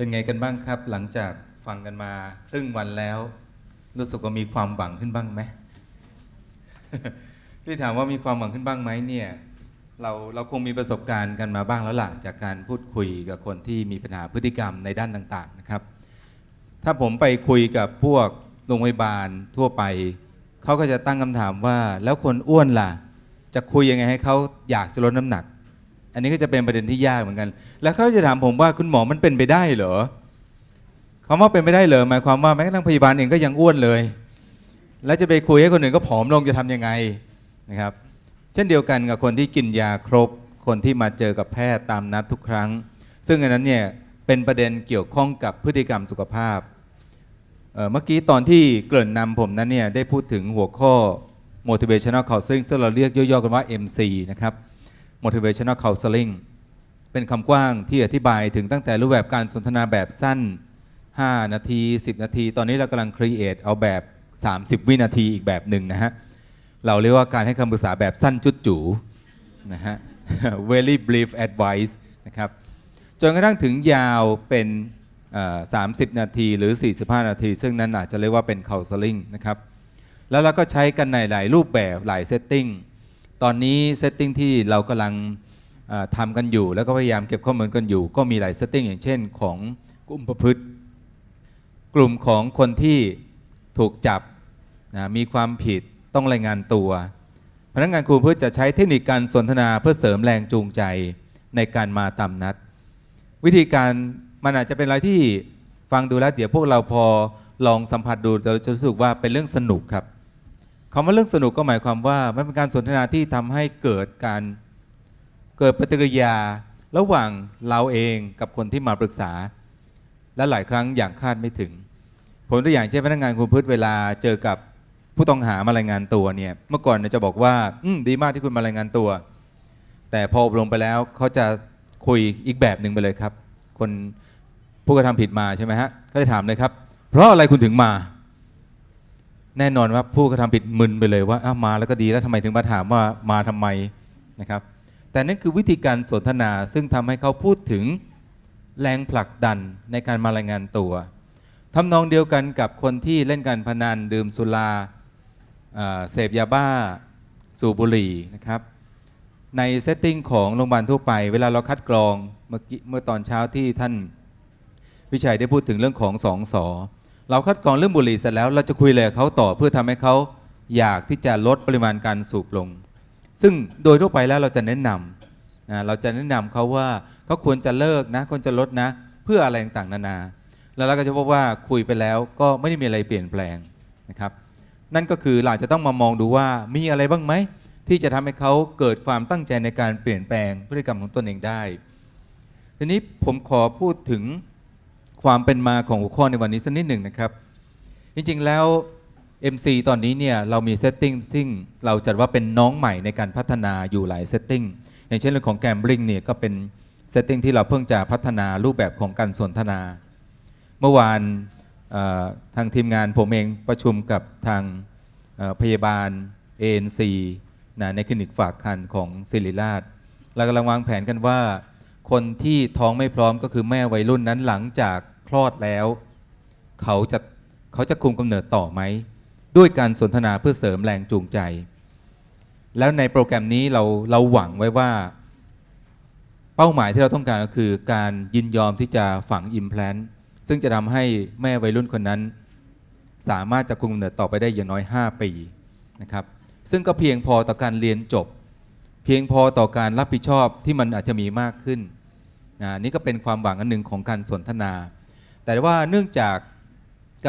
เป็นไงกันบ้างครับ หลังจากฟังกันมาครึ่งวันแล้ว รู้สึกว่ามีความหวังขึ้นบ้างไหมที่ถามว่ามีความหวังขึ้นบ้างไหมเนี่ยเราเราคงมีประสบการณ์กันมาบ้างแล้วล่ะจากการพูดคุยกับคนที่มีปัญหาพฤติกรรมในด้านต่างๆนะครับ ถ้าผมไปคุยกับพวกโรงพยาบาลทั่วไปเขาก็จะตั้งคำถามว่า แล้วคนอ้วนล่ะ จะคุยยังไงให้เขาอยากจะลดน้ำหนัก อันนี้ก็จะเป็นประเด็นที่ยากเหมือนกัน แล้วเขาจะถามผมว่าคุณหมอมันเป็นไปได้เหรอคำว่าเป็นไปได้เหรอหมายความว่าแม้กระทั่งพยาบาลเองก็ยังอ้วนเลย แล้วจะไปคุยให้คนอื่นก็ผอมลงจะทำยังไงนะครับ เช่นเดียวกันกับคนที่กินยาครบ คนที่มาเจอกับแพทย์ตามนัดทุกครั้ง ซึ่งอันนั้นเนี่ยเป็นประเด็นเกี่ยวข้องกับพฤติกรรมสุขภาพเเมื่อกี้ตอนที่เกริ่นนำผมนั้นเนี่ยได้พูดถึงหัวข้อ motivational counseling ซึ่งเราเรียกย่อๆกันว่า MC นะครับ motivational counseling เป็นคำกว้างที่อธิบายถึงตั้งแต่รูปแบบการสนทนาแบบสั้น 5 นาที 10 นาที ตอนนี้เรากำลัง create เอาแบบ 30 วินาทีอีกแบบหนึ่งนะฮะ เราเรียกว่าการให้คำปรึกษาแบบสั้นจุดจูนะฮะ very brief advice นะครับ จนกระทั่งถึงยาวเป็น 30 นาทีหรือ 45 นาที ซึ่งนั้นอาจจะเรียกว่าเป็น counseling นะครับ แล้วเราก็ใช้กันในหลายรูปแบบหลายเซ ตอนนี้เซตติ้งที่เรากำลังทำกันอยู่ แล้วก็พยายามเก็บข้อมูลกันอยู่ ก็มีหลายเซตติ้งอย่างเช่นของกลุ่มประพฤติ กลุ่มของคนที่ถูกจับนะมีความผิดต้องรายงานตัว พนักงานครูเพื่อจะใช้เทคนิคการสนทนาเพื่อเสริมแรงจูงใจในการมาตามนัด วิธีการมันอาจจะเป็นอะไรที่ฟังดูแล้วเดี๋ยวพวกเราพอลองสัมผัสดูจะรู้สึกว่าเป็นเรื่องสนุกครับ คำว่าเรื่องสนุกก็หมายความว่ามันเป็นการสนทนาที่ทำให้เกิดการเกิดปฏิกิริยาระหว่างเราเองกับคนที่มาปรึกษา และหลายครั้งอย่างคาดไม่ถึง ผมตัวอย่างเช่นพนักงานคุมพืชเวลาเจอกับผู้ต้องหามารายงานตัวเนี่ยเมื่อก่อนจะบอกว่าอืมดีมากที่คุณมารายงานตัว แต่พออบรมไปแล้วเขาจะคุยอีกแบบหนึ่งไปเลยครับ คนผู้กระทำผิดมาใช่ไหมฮะเขาจะถามเลยครับ เพราะอะไรคุณถึงมา แน่นอนว่าผู้กระทำผิดมึนไปเลยว่าอ้ามาแล้วก็ดีแล้วทำไมถึงมาถามว่ามาทำไมนะครับ แต่นั่นคือวิธีการสนทนาซึ่งทำให้เขาพูดถึงแรงผลักดันในการมารายงานตัวทำนองเดียวกันกับคนที่เล่นการพนันดื่มสุราเสพยาบ้า สูบบุหรี่นะครับในเซตติ้งของโรงพยาบาลทั่วไป เวลาเราคัดกรองเมื่อเมื่อตอนเช้าที่ท่านวิชัยได้พูดถึงเรื่องของสองสอ เราคัดกรองเรื่องบุหรี่เสร็จแล้วเราจะคุยเลยเขาต่อเพื่อทำให้เขาอยากที่จะลดปริมาณการสูบลง ซึ่งโดยทั่วไปแล้วเราจะแนะนำนะเราจะแนะนำเขาว่าเขาควรจะเลิกนะควรจะลดนะ เพื่ออะไรต่างๆนานา แล้วเราก็จะพบว่าคุยไปแล้วก็ไม่ได้มีอะไรเปลี่ยนแปลงนะครับนั่นก็คือเราจะต้องมามองดูว่ามีอะไรบ้างไหมที่จะทำให้เขาเกิดความตั้งใจในการเปลี่ยนแปลงพฤติกรรมของตนเองได้ ทีนี้ผมขอพูดถึง ความเป็นมาของหัวข้อในวันนี้สักนิดหนึ่งนะครับ จริงๆแล้ว MC ตอนนี้เนี่ยเรามีเซตติ้งซึ่งเราจัดว่าเป็นน้องใหม่ในการพัฒนาอยู่หลายเซตติ้งอย่างเช่นเรื่องของแกมบลิงเนี่ยก็เป็นเซตติ้งที่เราเพิ่งจะพัฒนารูปแบบของการสนทนา เมื่อวานทางทีมงานผมเองประชุมกับทางพยาบาล ANC นะในคลินิกฝากคันของศิริราชเรากำลังวางแผนกันว่า คนที่ท้องไม่พร้อมก็คือแม่วัยรุ่นนั้นหลังจากคลอดแล้ว เขาจะเขาจะคุมกำเนิดต่อไหม ด้วยการสนทนาเพื่อเสริมแรงจูงใจ แล้วในโปรแกรมนี้เราเราหวังไว้ว่า เป้าหมายที่เราต้องการก็คือการยินยอมที่จะฝังอิมแพลนซึ่งจะทำให้แม่วัยรุ่นคนนั้น สามารถจะคุมกำเนิดต่อไปได้อย่างน้อย 5 ปีนะครับซึ่งก็เพียงพอต่อการเรียนจบ เพียงพอต่อการรับผิดชอบที่มันอาจจะมีมากขึ้น นะนี่ก็เป็นความหวังอันหนึ่งของการสนทนา แต่ว่าเนื่องจาก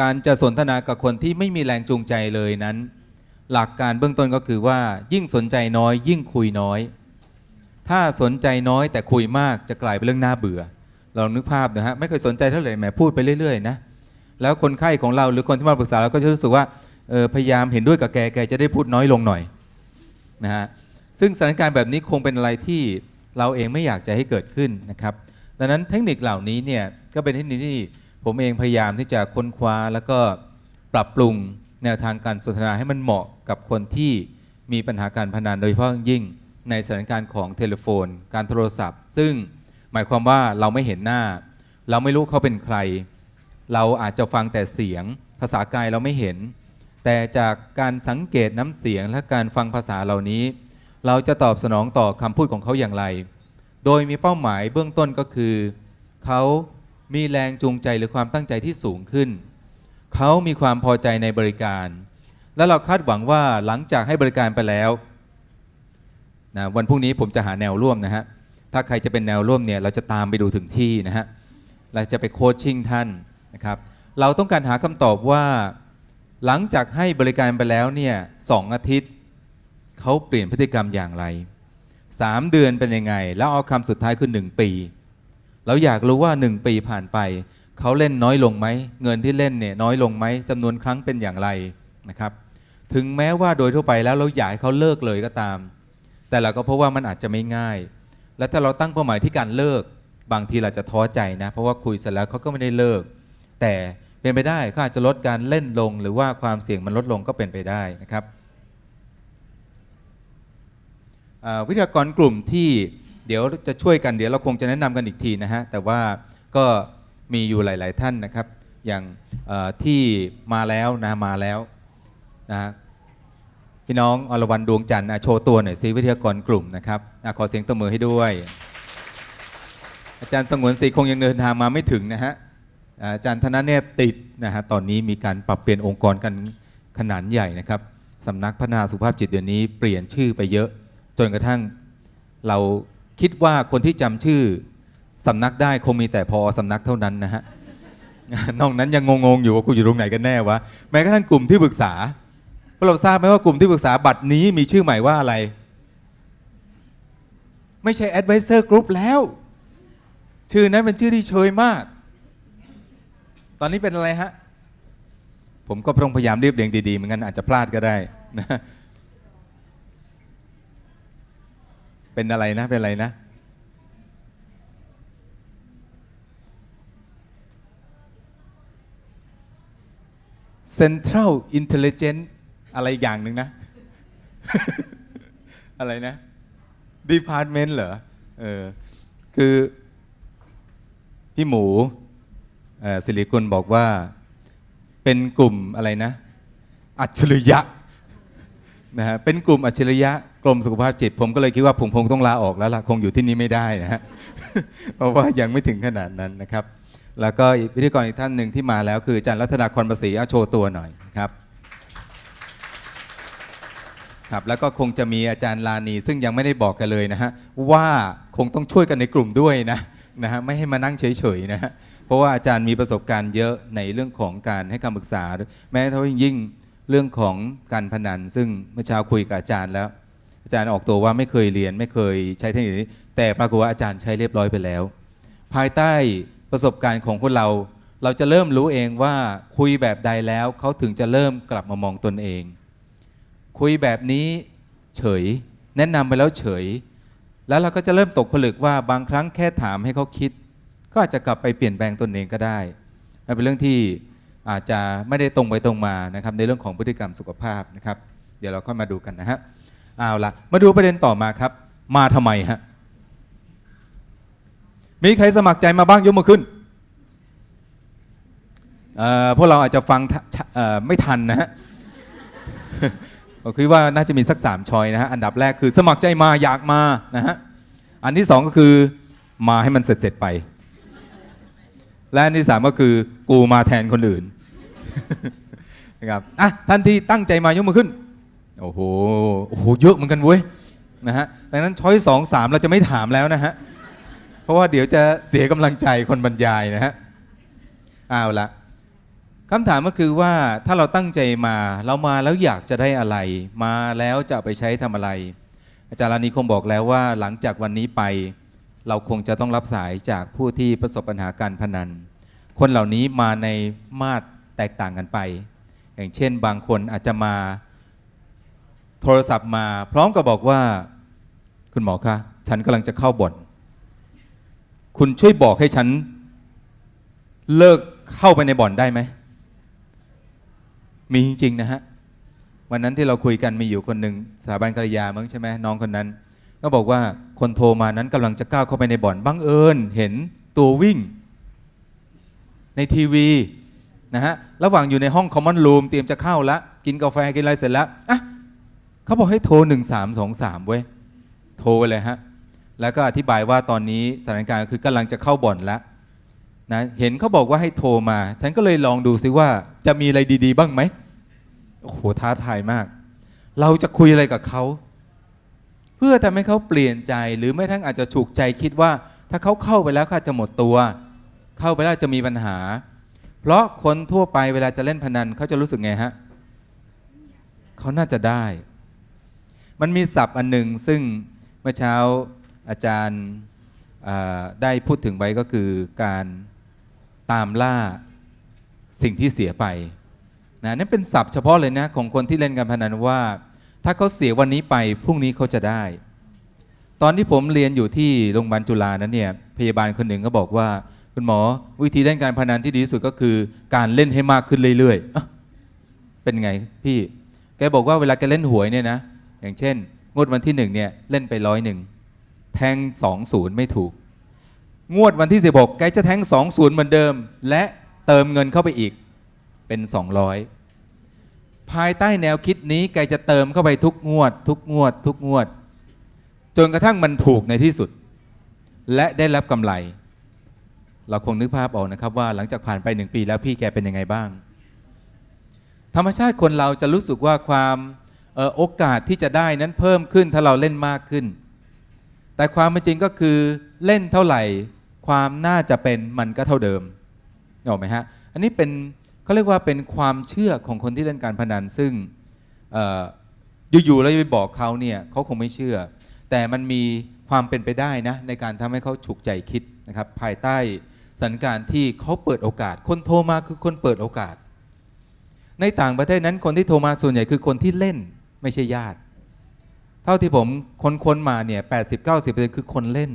การจะสนทนากับคนที่ไม่มีแรงจูงใจเลยนั้น หลักการเบื้องต้นก็คือว่ายิ่งสนใจน้อย ยิ่งคุยน้อย ถ้าสนใจน้อยแต่คุยมากจะกลายเป็นเรื่องน่าเบื่อเรานึกภาพนะฮะไม่เคยสนใจเท่าไหร่แหมพูดไปเรื่อยๆนะแล้วคนไข้ของเราหรือคนที่มาปรึกษาเราก็จะรู้สึกว่าออพยายามเห็นด้วยกับแกแกจะได้พูดน้อยลงหน่อยนะฮะซึ่งสถานการณ์แบบนี้คงเป็นอะไรที่ เราเองไม่อยากจะให้เกิดขึ้นนะครับดังนั้นเทคนิคเหล่านี้เนี่ยก็เป็นเทคนิคที่ผมเองพยายามที่จะค้นคว้าแล้วก็ปรับปรุงแนวทางการสนทนาให้มันเหมาะกับคนที่มีปัญหาการพนันโดยเฉพาะยิ่งในสถานการณ์ของเทเลโฟน การโทรศัพท์ ซึ่งหมายความว่าเราไม่เห็นหน้า เราไม่รู้เขาเป็นใคร เราอาจจะฟังแต่เสียง ภาษากายเราไม่เห็น แต่จากการสังเกตน้ำเสียงและการฟังภาษาเหล่านี้ เราจะตอบสนองต่อคำพูดของเขาอย่างไร โดยมีเป้าหมายเบื้องต้นก็คือ เขามีแรงจูงใจหรือความตั้งใจที่สูงขึ้น เขามีความพอใจในบริการ และเราคาดหวังว่าหลังจากให้บริการไปแล้วนะวันพรุ่งนี้ผมจะหาแนวร่วมนะฮะ ถ้าใครจะเป็นแนวร่วมเนี่ยเราจะตามไปดูถึงที่นะฮะเราจะไปโคชชิ่งท่านนะครับ เราต้องการหาคำตอบว่า หลังจากให้บริการไปแล้วเนี่ยสองอาทิตย์ เขาเปลี่ยนพฤติกรรมอย่างไรสามเดือนเป็นยังไง แล้วเอาคำสุดท้ายคือหนึ่งปี เราอยากรู้ว่าหนึ่งปีผ่านไป เขาเล่นน้อยลงไหม เงินที่เล่นเนี่ยน้อยลงไหมจำนวนครั้งเป็นอย่างไรนะครับ ถึงแม้ว่าโดยทั่วไปแล้วเราอยากให้เขาเลิกเลยก็ตาม แต่เราก็เพบว่ามันอาจจะไม่ง่าย และถ้าเราตั้งเป้าหมายที่การเลิก บางทีเราจะท้อใจนะ เพราะว่าคุยเสร็จแล้วเขาก็ไม่ได้เลิก แต่เป็นไปได้เขาอาจจะลดการเล่นลง หรือว่าความเสี่ยงมันลดลงก็เป็นไปได้นะครับอ่า วิทยากรกลุ่มที่เดี๋ยวจะช่วยกันเดี๋ยวเราคงจะแนะนำกันอีกทีนะฮะแต่ว่าก็มีอยู่หลาย ๆ ท่านนะครับ อย่างที่มาแล้วนะมาแล้วนะพี่น้องอรวรรณดวงจันทร์โชว์ตัวหน่อยซิวิทยากรกลุ่มนะครับอขอเสียงตบมือให้ด้วย อาจารย์สงวนศรีคงยังเดินทางมาไม่ถึงนะฮะอาจารย์ธนเนศติดนะฮะตอนนี้มีการปรับเปลี่ยนองค์กรกันขนาดใหญ่นะครับสำนักพัฒนาสุขภาพจิตเดี๋ยวนี้เปลี่ยนชื่อไปเยอะ จนกระทั่งเราคิดว่าคนที่จำชื่อสำนักได้คงมีแต่พอสำนักเท่านั้นนะฮะนอกนั้นยังงงๆอยู่ว่ากูอยู่ตรงไหนกันแน่วะแม้กระทั่งกลุ่มที่ปรึกษาพวกเราทราบไหมว่ากลุ่มที่ปรึกษาบัตรนี้มีชื่อใหม่ว่าอะไร ไม่ใช่ Advisor Group แล้ว ชื่อนั้นเป็นชื่อที่เชยมาก ตอนนี้เป็นอะไรฮะ ผมก็พยายามเรียบเรียงดีๆเหมือนกันอาจจะพลาดก็ได้นะ เป็นอะไรนะ เป็นอะไรนะ Central Intelligence อะไรอย่างหนึ่งนะ อะไรนะ Department เหรอ เออ คือพี่หมูสิริกุลบอกว่าเป็นกลุ่มอะไรนะ อัจฉริยะนะฮะเป็นกลุ่มอัจฉริยะ กรมสุขภาพจิต ผมก็เลยคิดว่าผมคงต้องลาออกแล้วล่ะคงอยู่ที่นี่ไม่ได้นะฮะเพราะว่ายังไม่ถึงขนาดนั้นนะครับ แล้วก็พิธีกรอีกท่านหนึ่งที่มาแล้วคืออาจารย์รัตนาคอนประศรีอาโชว์ตัวหน่อยครับครับแล้วก็คงจะมีอาจารย์ลานีซึ่งยังไม่ได้บอกกันเลยนะฮะว่าคงต้องช่วยกันในกลุ่มด้วยนะนะฮะไม่ให้มานั่งเฉยๆนะฮะเพราะว่าอาจารย์มีประสบการณ์เยอะในเรื่องของการให้คำปรึกษา แม้เท่ายิ่งเรื่องของการพนัน ซึ่งเมื่อเช้าคุยกับอาจารย์แล้ว จารย์ออกตัวว่าไม่เคยเรียนไม่เคยใช้เทคนิคนี้ แต่ปรากฏว่าอาจารย์ใช้เรียบร้อยไปแล้ว ภายใต้ประสบการณ์ของคนเรา เราจะเริ่มรู้เองว่าคุยแบบใดแล้วเขาถึงจะเริ่มกลับมามองตนเอง คุยแบบนี้เฉย แนะนำไปแล้วเฉย แล้วเราก็จะเริ่มตกผลึกว่าบางครั้งแค่ถามให้เขาคิด ก็อาจจะกลับไปเปลี่ยนแปลงตนเองก็ได้มันเป็นเรื่องที่อาจจะไม่ได้ตรงไปตรงมานะครับในเรื่องของพฤติกรรมสุขภาพนะครับ เดี๋ยวเราค่อยมาดูกันนะฮะ เอาละมาดูประเด็นต่อมาครับ มาทำไมฮะ มีใครสมัครใจมาบ้างยกมือขึ้นเอ่อพวกเราอาจจะฟังเอ่อไม่ทันนะฮะผมคิดว่าน่าจะมีสักสามชอยนะฮะ อันดับแรกคือสมัครใจมาอยากมานะฮะ อันที่สองก็คือมาให้มันเสร็จเสร็จๆไป และอันที่สามก็คือกูมาแทนคนอื่นนะครับอะท่านที่ตั้งใจมายกมือขึ้น โอ้โหโอ้โหเยอะเหมือนกันเว้ยนะฮะดังนั้นช้อยสองสามเราจะไม่ถามแล้วนะฮะเพราะว่าเดี๋ยวจะเสียกำลังใจคนบรรยายนะฮะเอาละคำถามก็คือว่าถ้าเราตั้งใจมาเรามาแล้วอยากจะได้อะไร มาแล้วจะไปใช้ทำอะไร อาจารย์ลานีคงบอกแล้วว่าหลังจากวันนี้ไป เราคงจะต้องรับสายจากผู้ที่ประสบปัญหาการพนัน คนเหล่านี้มาในมาตรแตกต่างกันไป อย่างเช่น บางคนอาจจะมา โทรศัพท์มา พร้อมกับบอกว่า คุณหมอคะฉันกำลังจะเข้าบ่อนคุณช่วยบอกให้ฉัน เลิกเข้าไปในบ่อนได้ไหม มีจริง ๆ นะฮะ วันนั้นที่เราคุยกันมีอยู่คนหนึ่งสถาบันกัลยามั้งใช่ไหมน้องคนนั้น ก็บอกว่าคนโทรมานั้นกำลังจะก้าวเข้าไปในบ่อนบังเอิญเห็นตัววิ่ง ในทีวีนะฮะ ระหว่างอยู่ในห้องคอมมอนรูมเตรียมจะเข้าละ กินกาแฟกินอะไรเสร็จแล้วอะ เขาบอกให้โทร1323เว้ยโทรไปเลยฮะ แล้วก็อธิบายว่าตอนนี้สถานการณ์คือกำลังจะเข้าบ่อนแล้วนะเห็นเขาบอกว่าให้โทรมา ฉันก็เลยลองดูซิว่าจะมีอะไรดี ๆ บ้างไหมโอ้โหท้าทายมาก เราจะคุยอะไรกับเขา เพื่อทำให้เขาเปลี่ยนใจหรือไม่ทั้งอาจจะถูกใจคิดว่า ถ้าเขาเข้าไปแล้วเขาจะหมดตัว เข้าไปแล้วจะมีปัญหา เพราะคนทั่วไปเวลาจะเล่นพนันเขาจะรู้สึกไงฮะเขาน่าจะได้ มันมีศัพท์อันหนึ่งซึ่งเมื่อเช้าอาจารย์ได้พูดถึงไว้ก็คือการตามล่าสิ่งที่เสียไปนะนั่นเป็นศัพท์เฉพาะเลยนะของคนที่เล่นการพนันว่า ถ้าเขาเสียวันนี้ไปพรุ่งนี้เขาจะได้ ตอนที่ผมเรียนอยู่ที่โรงพยาบาลจุฬานั้นเนี่ยพยาบาลคนหนึ่งก็บอกว่า คุณหมอวิธีเล่นการพนันที่ดีที่สุดก็คือการเล่นให้มากขึ้นเรื่อยๆเป็นไงพี่แกบอกว่าเวลาแกเล่นหวยเนี่ยนะ อย่างเช่น งวดวันที่หนึ่งเนี่ยเล่นไปร้อยหนึ่งแทงสองศูนย์ไม่ถูก งวดวันที่ 16 แกจะแทง 2 0 เหมือนเดิม และเติมเงินเข้าไปอีกเป็น 200 ภายใต้แนวคิดนี้แกจะเติมเข้าไปทุกงวด ทุกงวด ทุกงวด จนกระทั่งมันถูกในที่สุด และได้รับกำไร เราคงนึกภาพออกนะครับว่าหลังจากผ่านไปหนึ่งปีแล้วพี่แกเป็นยังไงบ้าง ธรรมชาติคนเราจะรู้สึกว่าความ โอกาสที่จะได้นั้นเพิ่มขึ้นถ้าเราเล่นมากขึ้น แต่ความเป็นจริงก็คือเล่นเท่าไหร่ความน่าจะเป็นมันก็เท่าเดิมเห็นไหมฮะอันนี้เป็นเขาเรียกว่าเป็นความเชื่อของคนที่เล่นการพนันซึ่งอออยู่ๆแล้วไปบอกเขาเนี่ยเขาคงไม่เชื่อ แต่มันมีความเป็นไปได้นะในการทำให้เขาฉุกใจคิดนะครับภายใต้สถานการณ์ที่เขาเปิดโอกาส คนโทรมาคือคนเปิดโอกาส ในต่างประเทศนั้นคนที่โทรมาส่วนใหญ่คือคนที่เล่น ไม่ใช่ญาติ เท่าที่ผมค้นๆมาเนี่ย80-90%คือคนเล่น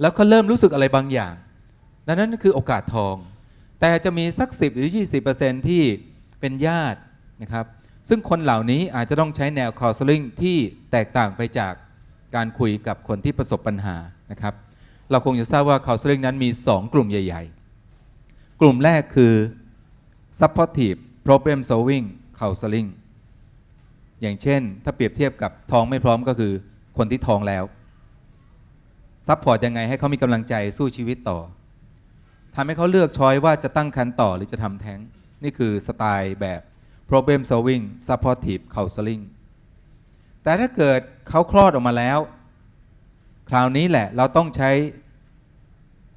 แล้วเขาเริ่มรู้สึกอะไรบางอย่าง ดังนั้นคือโอกาสทอง แต่จะมีสัก10หรือ20%ที่เป็นญาตินะครับ ซึ่งคนเหล่านี้อาจจะต้องใช้แนว counseling ที่แตกต่างไปจากการคุยกับคนที่ประสบปัญหานะครับ เราคงจะทราบว่า counseling นั้นมี 2 กลุ่มใหญ่ ๆ กลุ่มแรกคือ supportive problem solving counseling อย่างเช่น ถ้าเปรียบเทียบกับท้องไม่พร้อมก็คือคนที่ท้องแล้วซัพพอร์ตยังไงให้เขามีกำลังใจสู้ชีวิตต่อทำให้เขาเลือกช้อยว่าจะตั้งครรภ์ต่อหรือจะทำแท้ง นี่คือสไตล์แบบ problem solving supportive counseling แต่ถ้าเกิดเขาคลอดออกมาแล้ว คราวนี้แหละเราต้องใช้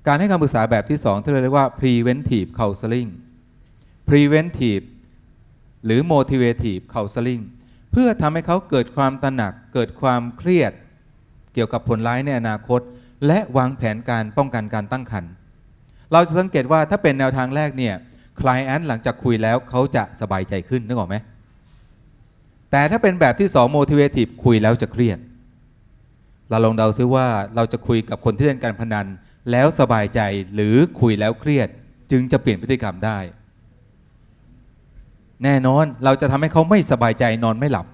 การให้คำปรึกษาแบบที่สองที่เราเรียกว่า preventive counseling preventive หรือ motivative counseling เพื่อทำให้เขาเกิดความตระหนักเกิดความเครียด เกี่ยวกับผลร้ายในอนาคต และวางแผนการป้องกันการตั้งครรภ์เราจะสังเกตว่าถ้าเป็นแนวทางแรกเนี่ยคลายแอนหลังจากคุยแล้วเขาจะสบายใจขึ้นนึกออกไหมแต่ถ้าเป็นแบบที่2 motivative คุยแล้วจะเครียด เราลองเดาซิว่าเราจะคุยกับคนที่เล่นการพนัน แล้วสบายใจหรือคุยแล้วเครียด จึงจะเปลี่ยนพฤติกรรมได้ แน่นอนเราจะทำให้เขาไม่สบายใจนอนไม่หลับ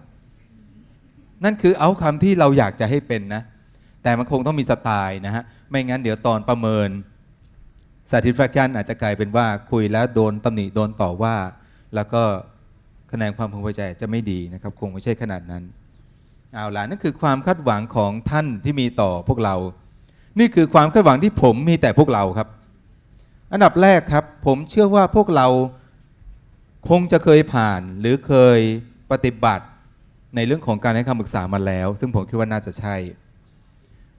นั่นคือเอาคำที่เราอยากจะให้เป็นนะ แต่มันคงต้องมีสไตล์นะฮะ ไม่งั้นเดี๋ยวตอนประเมิน satisfaction อาจจะกลายเป็นว่าคุยแล้วโดนตำหนิโดนต่อว่า แล้วก็คะแนนความพึงพอใจจะไม่ดีนะครับ คงไม่ใช่ขนาดนั้น เอาล่ะนั่นคือความคาดหวังของท่านที่มีต่อพวกเรา นี่คือความคาดหวังที่ผมมีแต่พวกเราครับ อันดับแรกครับ ผมเชื่อว่าพวกเรา คงจะเคยผ่านหรือเคยปฏิบัติในเรื่องของการให้คำปรึกษามาแล้ว ซึ่งผมคิดว่าน่าจะใช่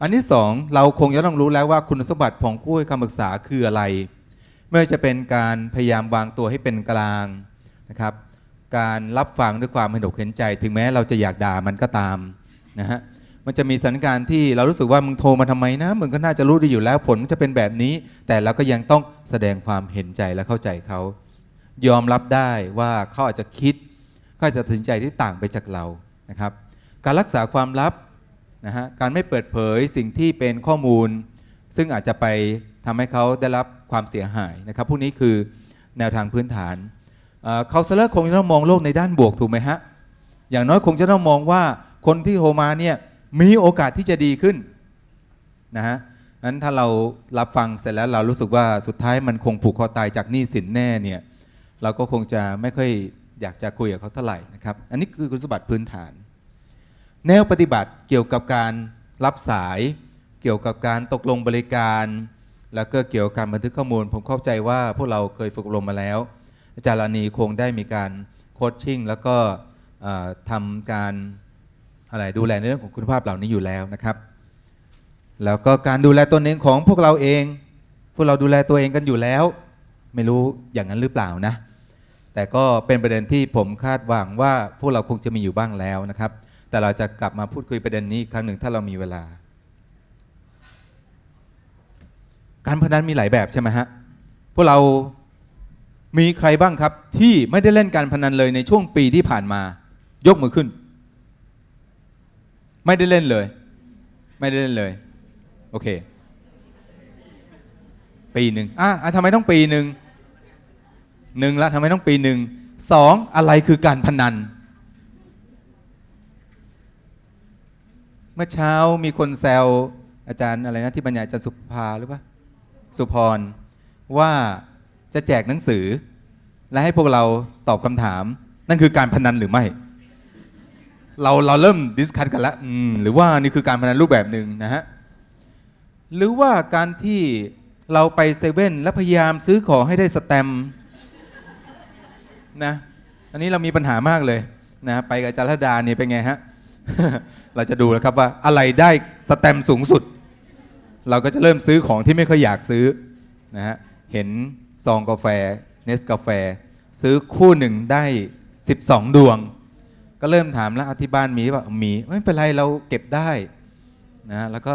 อันที่สองเราคงจะต้องรู้แล้วว่าคุณสมบัติของผู้ให้คำปรึกษาคืออะไร ไม่ว่าจะเป็นการพยายามวางตัวให้เป็นกลางนะครับ การรับฟังด้วยความเห็นอกเห็นใจ ถึงแม้เราจะอยากด่ามันก็ตามนะฮะมันจะมีสถานการณ์ที่เรารู้สึกว่ามึงโทรมาทำไมนะมึงก็น่าจะรู้ดีอยู่แล้วผลมันจะเป็นแบบนี้ แต่เราก็ยังต้องแสดงความเห็นใจและเข้าใจเขา ยอมรับได้ว่าเขาอาจจะคิดเขาอาจจะตัดสินใจที่ต่างไปจากเรานะครับ การรักษาความลับนะฮะการไม่เปิดเผยสิ่งที่เป็นข้อมูล ซึ่งอาจจะไปทำให้เขาได้รับความเสียหายนะครับพวกนี้คือแนวทางพื้นฐานเคาเซเลอร์คงจะต้องมองโลกในด้านบวกถูกไหมฮะอย่างน้อยคงจะต้องมองว่าคนที่โทรมาเนี่ยมีโอกาสที่จะดีขึ้นนะฮะนั้นถ้าเรารับฟังเสร็จแล้วเรารู้สึกว่าสุดท้ายมันคงผูกคอตายจากหนี้สินแน่เนี่ย เราก็คงจะไม่ค่อยอยากจะคุยกับเขาเท่าไหร่นะครับ อันนี้คือคุณสมบัติพื้นฐาน แนวปฏิบัติเกี่ยวกับการรับสาย เกี่ยวกับการตกลงบริการ แล้วก็เกี่ยวกับการบันทึกข้อมูล ผมเข้าใจว่าพวกเราเคยฝึกอบรมมาแล้ว อาจารย์ลานีคงได้มีการโคชชิ่งแล้วก็เอ่อทำการอะไรดูแลในเรื่องของคุณภาพเหล่านี้อยู่แล้วนะครับ แล้วก็การดูแลตนเองของพวกเราเอง พวกเราดูแลตัวเองกันอยู่แล้ว ไม่รู้อย่างนั้นหรือเปล่านะ แต่ก็เป็นประเด็นที่ผมคาดหวังว่าพวกเราคงจะมีอยู่บ้างแล้วนะครับ แต่เราจะกลับมาพูดคุยประเด็นนี้ครั้งหนึ่งถ้าเรามีเวลา การพนันมีหลายแบบใช่ไหมฮะพวกเรามีใครบ้างครับ ที่ไม่ได้เล่นการพนันเลยในช่วงปีที่ผ่านมา ยกมือขึ้น ไม่ได้เล่นเลย ไม่ได้เล่นเลย โอเค ปีหนึ่งอะทำไมต้องปีหนึ่ง หนึ่งละทำไมต้องปีหนึ่งสองอะไรคือการพนัน เมื่อเช้ามีคนแซวอาจารย์อะไรนะที่บรรยายอาจารย์สุภาหรือเปล่าสุพรว่าจะแจกหนังสือ และให้พวกเราตอบคำถาม นั่นคือการพนันหรือไม่ เราเราเริ่มดิสคัทกันแล้วหรือว่านี่คือการพนันรูปแบบหนึ่งนะฮะหรือว่าการที่เราไปเซเว่นแล้วพยายามซื้อของให้ได้สแตมป นะอันนี้เรามีปัญหามากเลยนะไปกับจารดาเนี่ยเป็นไงฮะเราจะดูแล้วครับว่าอะไรได้สแตมสูงสุด เราก็จะเริ่มซื้อของที่ไม่ค่อยอยากซื้อนะฮะเห็นซองกาแฟเนสกาแฟ ซื้อคู่หนึ่งได้ 12 ดวง ก็เริ่มถามแล้วที่บ้านมีป่ะมีไม่เป็นไรเราเก็บได้นะฮะแล้วก็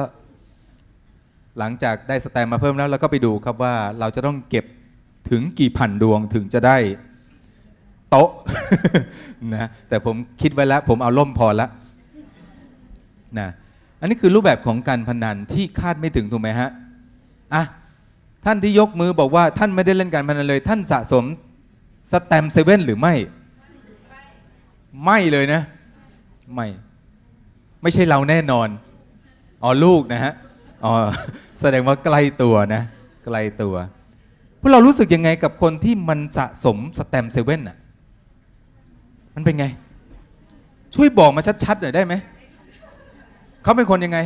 หลังจากได้สแตมมาเพิ่มแล้วเราก็ไปดูครับว่าเราจะต้องเก็บถึงกี่พันดวงถึงจะได้ โต๊ะนะแต่ผมคิดไว้แล้ว ผมเอาล่มพอแล้วนะอันนี้คือรูปแบบของการพนันที่คาดไม่ถึงถูกไหมฮะอะท่านที่ยกมือบอกว่าท่านไม่ได้เล่นการพนันเลย ท่านสะสมสแตมเซเว่นหรือไม่ ไม่เลยนะ ไม่ ไม่ใช่เราแน่นอนอ๋อลูกนะฮะอ๋อแสดงว่าใกล้ตัวนะ ใกล้ตัวพวกเรารู้สึกยังไงกับคนที่มันสะสมสแตมเซเว่นอะ มันเป็นไง ช่วยบอกมาชัดๆหน่อยได้ไหม เขาเป็นคนยังไง